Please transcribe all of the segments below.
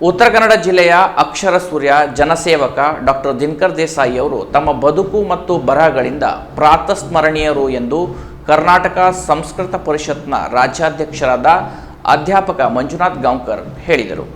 ಉತ್ತರ ಕನ್ನಡ ಜಿಲ್ಲೆಯ ಅಕ್ಷರ ಸೂರ್ಯ ಜನಸೇವಕ ಡಾಕ್ಟರ್ ದಿನಕರ್ ದೇಸಾಯಿ ಅವರು ತಮ್ಮ ಬದುಕು ಮತ್ತು ಬರಹಗಳಿಂದ ಪ್ರಾತಸ್ಮರಣೀಯರು ಎಂದು ಕರ್ನಾಟಕ ಸಂಸ್ಕೃತ ಪರಿಷತ್ನ ರಾಜ್ಯಾಧ್ಯಕ್ಷರಾದ ಅಧ್ಯಾಪಕ ಮಂಜುನಾಥ್ ಗಾಂವ್ಕರ್ ಹೇಳಿದರು.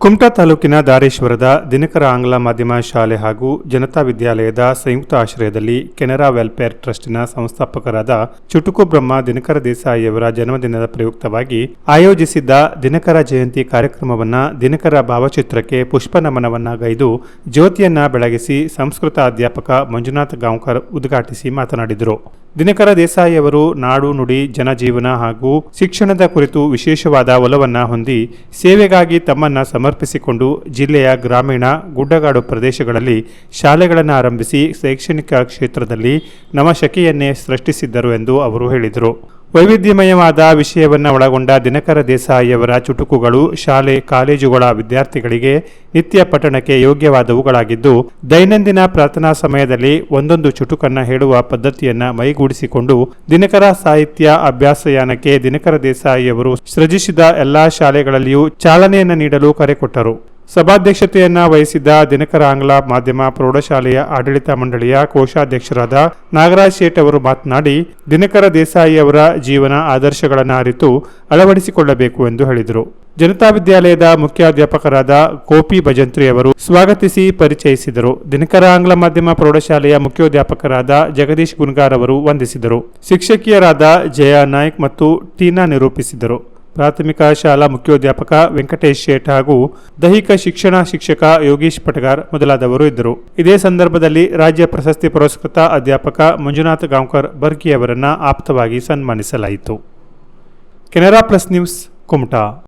ಕುಮಟಾ ತಾಲೂಕಿನ ದಾರೇಶ್ವರದ ದಿನಕರ ಆಂಗ್ಲ ಮಾಧ್ಯಮ ಶಾಲೆ ಹಾಗೂ ಜನತಾ ವಿದ್ಯಾಲಯದ ಸಂಯುಕ್ತ ಆಶ್ರಯದಲ್ಲಿ ಕೆನರಾ ವೆಲ್ಫೇರ್ ಟ್ರಸ್ಟಿನ ಸಂಸ್ಥಾಪಕರಾದ ಚುಟುಕು ಬ್ರಹ್ಮ ದಿನಕರ ದೇಸಾಯಿಯವರ ಜನ್ಮದಿನದ ಪ್ರಯುಕ್ತವಾಗಿ ಆಯೋಜಿಸಿದ್ದ ದಿನಕರ ಜಯಂತಿ ಕಾರ್ಯಕ್ರಮವನ್ನು ದಿನಕರ ಭಾವಚಿತ್ರಕ್ಕೆ ಪುಷ್ಪ ನಮನವನ್ನ ಗೈದು ಜ್ಯೋತಿಯನ್ನ ಬೆಳಗಿಸಿ ಸಂಸ್ಕೃತ ಅಧ್ಯಾಪಕ ಮಂಜುನಾಥ್ ಗಾಂವ್ಕರ್ ಉದ್ಘಾಟಿಸಿ ಮಾತನಾಡಿದರು. ದಿನಕರ ದೇಸಾಯಿಯವರು ನಾಡು, ನುಡಿ, ಜನಜೀವನ ಹಾಗೂ ಶಿಕ್ಷಣದ ಕುರಿತು ವಿಶೇಷವಾದ ಒಲವನ್ನು ಹೊಂದಿ ಸೇವೆಗಾಗಿ ತಮ್ಮನ್ನು ಸಮರ್ಪಿಸಿಕೊಂಡು ಜಿಲ್ಲೆಯ ಗ್ರಾಮೀಣ, ಗುಡ್ಡಗಾಡು ಪ್ರದೇಶಗಳಲ್ಲಿ ಶಾಲೆಗಳನ್ನು ಆರಂಭಿಸಿ ಶೈಕ್ಷಣಿಕ ಕ್ಷೇತ್ರದಲ್ಲಿ ನವಶಕೆಯನ್ನೇ ಸೃಷ್ಟಿಸಿದ್ದರು ಎಂದು ಅವರು ಹೇಳಿದರು. ವೈವಿಧ್ಯಮಯವಾದ ವಿಷಯವನ್ನು ಒಳಗೊಂಡ ದಿನಕರ ದೇಸಾಯಿಯವರ ಚುಟುಕುಗಳು ಶಾಲೆ, ಕಾಲೇಜುಗಳ ವಿದ್ಯಾರ್ಥಿಗಳಿಗೆ ನಿತ್ಯ ಪಠಣಕ್ಕೆ ಯೋಗ್ಯವಾದವುಗಳಾಗಿದ್ದು, ದೈನಂದಿನ ಪ್ರಾರ್ಥನಾ ಸಮಯದಲ್ಲಿ ಒಂದೊಂದು ಚುಟುಕನ್ನು ಹೇಳುವ ಪದ್ಧತಿಯನ್ನು ಮೈಗೂಡಿಸಿಕೊಂಡು ದಿನಕರ ಸಾಹಿತ್ಯ ಅಭ್ಯಾಸಯಾನಕ್ಕೆ ದಿನಕರ ದೇಸಾಯಿಯವರು ಸೃಜಿಸಿದ ಎಲ್ಲಾ ಶಾಲೆಗಳಲ್ಲಿಯೂ ಚಾಲನೆಯನ್ನು ನೀಡಲು ಕರೆ ಕೊಟ್ಟರು. ಸಭಾಧ್ಯಕ್ಷತೆಯನ್ನ ವಹಿಸಿದ್ದ ದಿನಕರ ಆಂಗ್ಲ ಮಾಧ್ಯಮ ಪ್ರೌಢಶಾಲೆಯ ಆಡಳಿತ ಮಂಡಳಿಯ ಕೋಶಾಧ್ಯಕ್ಷರಾದ ನಾಗರಾಜ್ ಶೇಟ್ ಅವರು ಮಾತನಾಡಿ, ದಿನಕರ ದೇಸಾಯಿ ಅವರ ಜೀವನ ಆದರ್ಶಗಳನ್ನು ಅರಿತು ಅಳವಡಿಸಿಕೊಳ್ಳಬೇಕು ಎಂದು ಹೇಳಿದರು. ಜನತಾ ವಿದ್ಯಾಲಯದ ಮುಖ್ಯಾಧ್ಯಾಪಕರಾದ ಕೋಪಿ ಭಜಂತ್ರಿ ಅವರು ಸ್ವಾಗತಿಸಿ ಪರಿಚಯಿಸಿದರು. ದಿನಕರ ಆಂಗ್ಲ ಮಾಧ್ಯಮ ಪ್ರೌಢಶಾಲೆಯ ಮುಖ್ಯೋಧ್ಯಾಪಕರಾದ ಜಗದೀಶ್ ಗುನ್ಗಾರ್ ಅವರು ವಂದಿಸಿದರು. ಶಿಕ್ಷಕಿಯರಾದ ಜಯಾ ನಾಯ್ಕ್ ಮತ್ತು ಟೀನಾ ನಿರೂಪಿಸಿದರು. ಪ್ರಾಥಮಿಕ ಶಾಲಾ ಮುಖ್ಯೋಧ್ಯಾಪಕ ವೆಂಕಟೇಶ್ ಶೇಟ್ ಹಾಗೂ ದೈಹಿಕ ಶಿಕ್ಷಣ ಶಿಕ್ಷಕ ಯೋಗೀಶ್ ಪಟಗಾರ್ ಮೊದಲಾದವರು ಇದ್ದರು. ಇದೇ ಸಂದರ್ಭದಲ್ಲಿ ರಾಜ್ಯ ಪ್ರಶಸ್ತಿ ಪುರಸ್ಕೃತ ಅಧ್ಯಾಪಕ ಮಂಜುನಾಥ್ ಗಾಂವ್ಕರ್ ಬರ್ಕಿ ಅವರನ್ನು ಆಪ್ತವಾಗಿ ಸನ್ಮಾನಿಸಲಾಯಿತು. Canara plus news, Kumta.